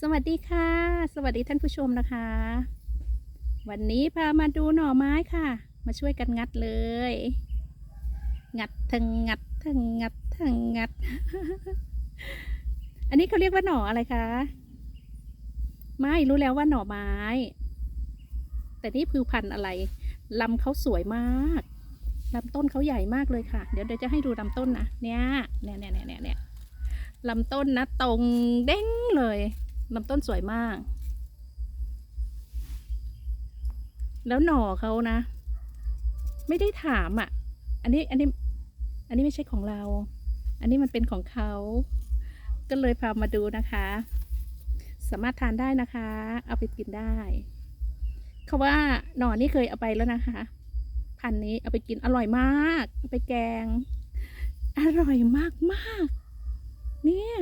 สวัสดีค่ะ สวัสดีท่านผู้ชมนะคะ วันนี้พามาดูหน่อไม้ค่ะ มาช่วยกันงัดเลย งัดทั้งงัดทั้งงัดทั้งงัด อันนี้เขาเรียกว่าหน่ออะไรคะไม่รู้แล้วว่าหน่อไม้ แต่นี่คือพันธุ์อะไรลำเขาสวยมากลำต้นเขาใหญ่มากเลยค่ะ เดี๋ยวเดี๋ยวจะให้ดูลำต้นนะเนี่ยเนี่ยเนี่ยเนี่ยเนี่ยลำต้นนะตรงเด้งเลย ลำต้นสวยมาก แล้วหน่อเขานะ ไม่ได้ถามอะ อันนี้อันนี้ อันนี้ไม่ใช่ของเรา อันนี้มันเป็นของเขา ก็เลยพามาดูนะคะ สามารถทานได้นะคะ เอาไปกินได้เขาว่าหน่อนี่เคยเอาไปแล้วนะคะ พันนี้เอาไปกินอร่อยมากเอาไปแกง อร่อยมากมากเนี่ย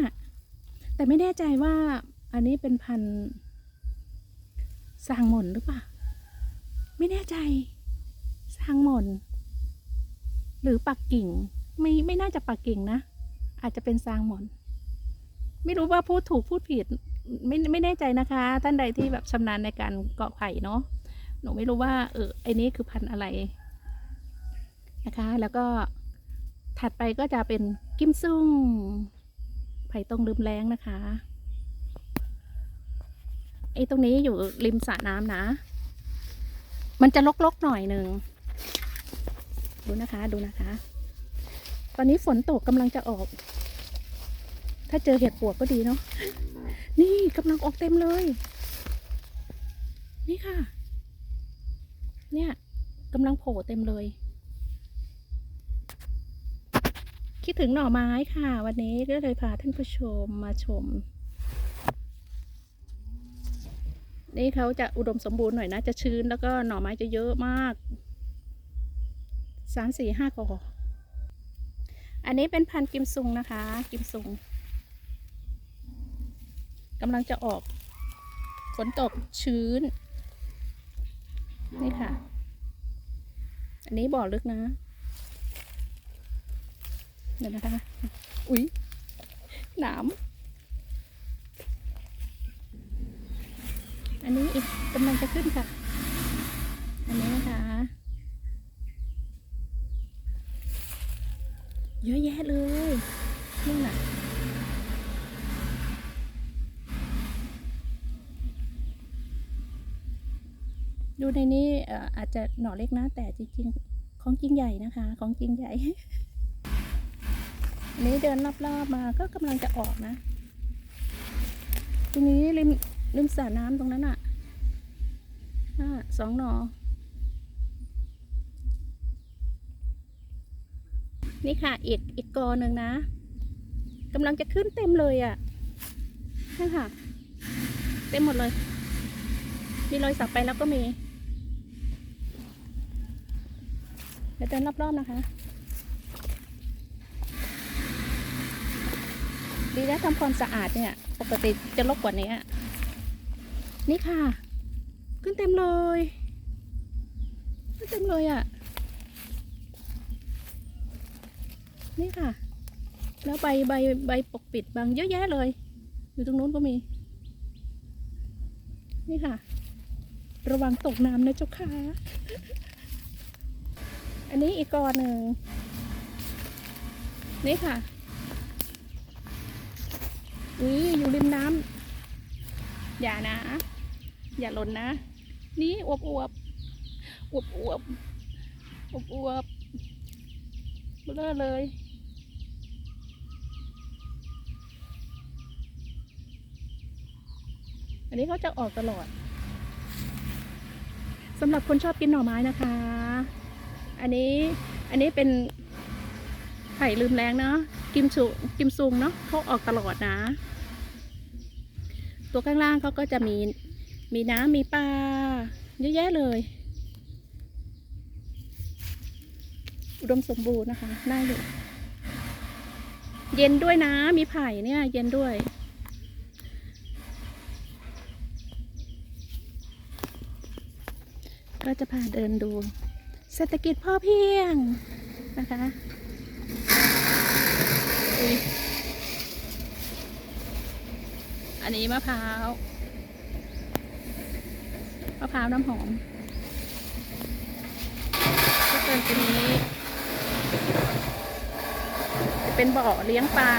แต่ไม่แน่ใจว่า อันนี้เป็นพันธุ์สางหม่นหรือเปล่า ไม่แน่ใจ สางหม่น หรือปักกิ่ง ไม่ไม่น่าจะปักกิ่งนะ อาจจะเป็นซางหม่น ไม่รู้ว่าพูดถูกพูดผิด ไม่ไม่แน่ใจนะคะ ท่านใดที่แบบชำนาญในการเกาะไผ่เนาะ หนูไม่รู้ว่าเออไอ้นี้คือพันธุ์อะไรนะคะ แล้วก็ถัดไปก็จะเป็นกิมซุ่งไผ่ตรงลืมแรงนะคะ ไอ้ตรงนี้อยู่ริมสระน้ำนะ มันจะลกๆหน่อยหนึ่งดูนะคะ ดูนะคะ ตอนนี้ฝนตกกำลังจะออก ถ้าเจอเห็ดปวกก็ดีเนาะ นี่กำลังออกเต็มเลย นี่ค่ะ เนี่ยกำลังโผล่เต็มเลย คิดถึงหน่อไม้ค่ะ วันนี้ก็เลยพาท่านผู้ชมมาชม นี่เขาจะอุดมสมบูรณ์หน่อยนะ จะชื้นแล้วก็หน่อไม้จะเยอะมากสามสี่ห้ากออันนี้เป็นพันธุ์กิมซุงนะคะ กิมซุงกำลังจะออกฝนตกชื้น นี่ค่ะ อันนี้บ่อลึกนะเดี๋ยวนะคะ อุ๊ยหนาม อันนี้อีกกำลังจะขึ้นค่ะ อันนี้นะคะ เยอะแยะเลยนี่น่ะดูในนี้อาจจะหน่อเล็กนะ แต่จริงๆ ของจริงใหญ่นะคะ ของจริงใหญ่อันนี้เดินรอบๆมาก็กำลังจะออกนะตรงนี้ริม ริมสระน้ำตรงนั้นอะอะสองหนอ นี่ค่ะอีกอีกกอหนึ่งนะกำลังจะขึ้นเต็มเลยอะ่ะนี่ค่ะ เต็มหมดเลย มีรอยสักไปแล้วก็มี เดี๋ยวเดินรอบๆนะคะ ดีแล้วทำความสะอาดเนี่ย ปกติจะรกกว่านี้อะ นี่ค่ะ ขึ้นเต็มเลยขึ้นเต็มเลยอะ่ะ นี่ค่ะ แล้วใบใบใบปกปิดบางเยอะแยะเลย อยู่ตรงนู้นก็มี นี่ค่ะ ระวังตกน้ำนะเจ้าค่ะ อันนี้อีกกอหนึ่ง นี่ค่ะอุ้ยอยู่ริมน้ำอย่านะ อย่าหล่นนะ นี่อวบอวบอวบอวบอวบอวบเบลอเลยอันนี้เขาจะออกตลอดสำหรับคนชอบกินหน่อไม้นะคะ อันนี้อันนี้เป็นไข่ลืมแรงเนาะกิมชุกิมซุงเนาะเขาออกตลอดนะ ตัวข้างล่างเขาก็จะมี มีน้ำมีปลาเยอะแยะเลยอุดมสมบูรณ์นะคะน่าอยู่ เย็นด้วยนะ มีไผ่เนี่ย เย็นด้วย ก็จะพาเดินดู เศรษฐกิจพ่อเพียงนะคะอุ๊ยอันนี้มะพร้าว มะพร้าวน้ำหอมก็เป็นตัวนี้เป็นบ่อเลี้ยงปลา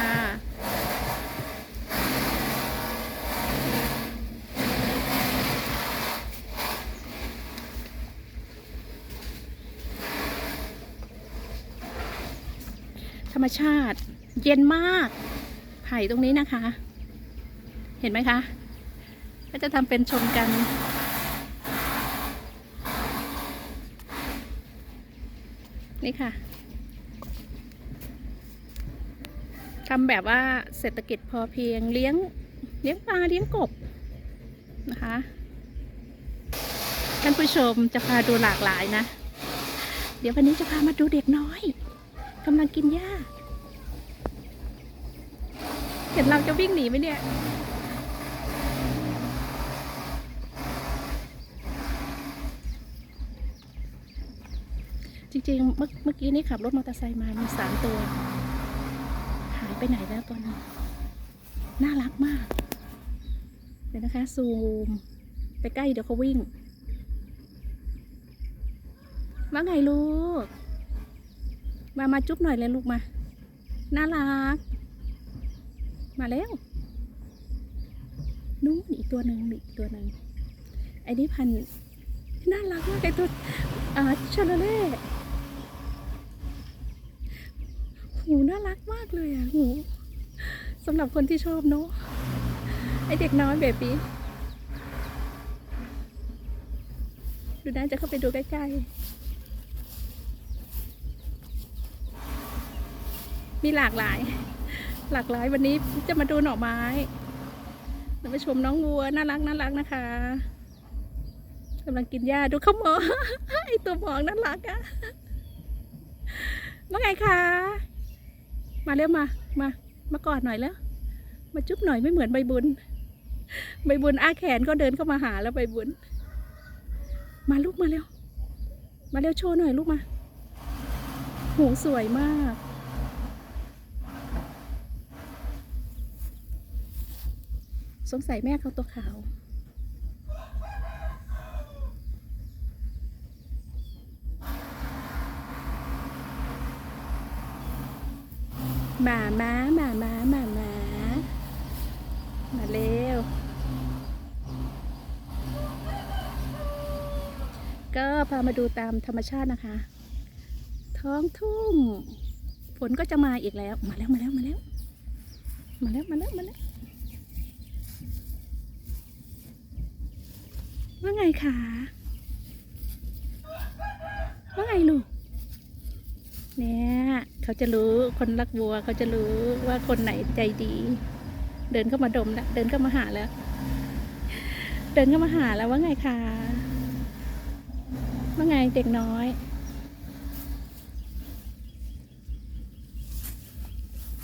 ธรรมชาติเย็นมาก ไผ่ตรงนี้นะคะ เห็นไหมคะ ก็จะทำเป็นชมกัน นี่ค่ะทำแบบว่าเศรษฐกิจพอเพียงเลี้ยงเลี้ยงปลาเลี้ยงกบนะคะท่านผู้ชมจะพาดูหลากหลายนะ เดี๋ยววันนี้จะพามาดูเด็กน้อยกำลังกินหญ้า เห็นเราจะวิ่งหนีไหมเนี่ย ริงๆเมื่อเมื่อกี้นี้ขับรถมอเตอร์ไซค์มามีสามตัว หายไปไหนแล้วตัวนี้ น่ารักมาก เดี๋ยวนะคะ ซูม ไปใกล้เดี๋ยวเขาวิ่ง ว่าไงลูก มามาจุ๊บหน่อยเลยลูกมา น่ารัก มาแล้ว นู้นอีกตัวหนึ่งอีกตัวหนึ่งไอ้นี่พันน่ารักมากไอ้ตัวอ่าชาโลเล่ หูน่ารักมากเลยอะหูสำหรับคนที่ชอบเนอะไอเด็กน้อยเบบีดูน่าจะเข้าไปดูใกล้ๆ มีหลากหลาย หลากหลายวันนี้จะมาดูหน่อไม้เราไปชมน้องวัวน่ารักน่ารักนะคะกำลังกินหญ้าดูเขาหมองไอตัวหมองน่ารักอะว่าไงคะ มาเร็วมา มา มากอดหน่อยแล้ว มาจุ๊บหน่อยไม่เหมือนใบบุญ ใบบุญอ้าแขนก็เดินเข้ามาหาแล้วใบบุญ มาลูกมาเร็ว มาเร็วโชว์หน่อยลูกมา หูสวยมากสงสัยแม่เขาตัวขาว หมาม้าหมาม้าหมาม้ามาเร็ว ก็พามาดูตามธรรมชาตินะคะ ท้องทุ่งฝนก็จะมาอีกแล้ว มาแล้วมาแล้วมาแล้ว มาแล้วมาแล้วมาแล้วว่าไงคะว่าไงลูกเนี่ย เขาจะรู้คนรักวัว เขาจะรู้ว่าคนไหนใจดี เดินเข้ามาดมแล้วเดินเข้ามาหาแล้ว เดินเข้ามาหาแล้วว่าไงคะว่าไงเด็กน้อย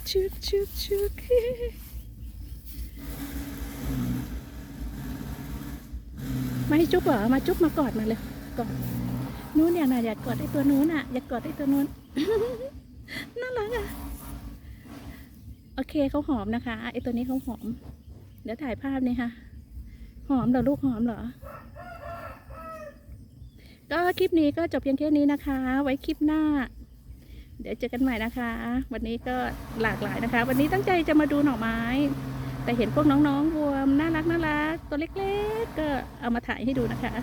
ชึกชึกชึกมาให้จุ๊บเหรอ มาจุ๊บมากอดมาเลยกอดนู้นเนี่ยนะอยากกอดไอ้ตัวนู้นอะ อยากกอดไอ้ตัวนู้น น่ารักอะ โอเคเขาหอมนะคะไอตัวนี้เขาหอม เดี๋ยวถ่ายภาพนี่ค่ะ หอมเหรอลูกหอมเหรอ ก็คลิปนี้ก็จบเพียงแค่นี้นะคะ ไว้คลิปหน้า เดี๋ยวเจอกันใหม่นะคะ วันนี้ก็หลากหลายนะคะ วันนี้ตั้งใจจะมาดูหน่อไม้ แต่เห็นพวกน้องๆบวมน่ารักน่ารักตัวเล็กๆ ก็เอามาถ่ายให้ดูนะคะ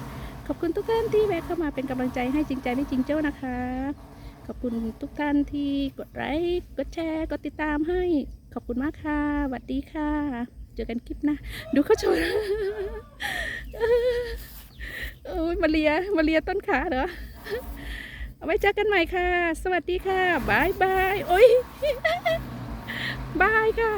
ขอบคุณทุกท่านที่แวะเข้ามาเป็นกำลังใจให้จริงใจไม่จริงเจ้านะคะ ขอบคุณทุกท่านที่กดไลค์กดแชร์กดติดตามให้ ขอบคุณมากค่ะสวัสดีค่ะ เจอกันคลิปหน้าดูเขาชนโอ้ยมาเลียมาเลียต้นขาเหรอเอาไว้เจอกันใหม่ค่ะ สวัสดีค่ะบายบายโอ้ยบายค่ะ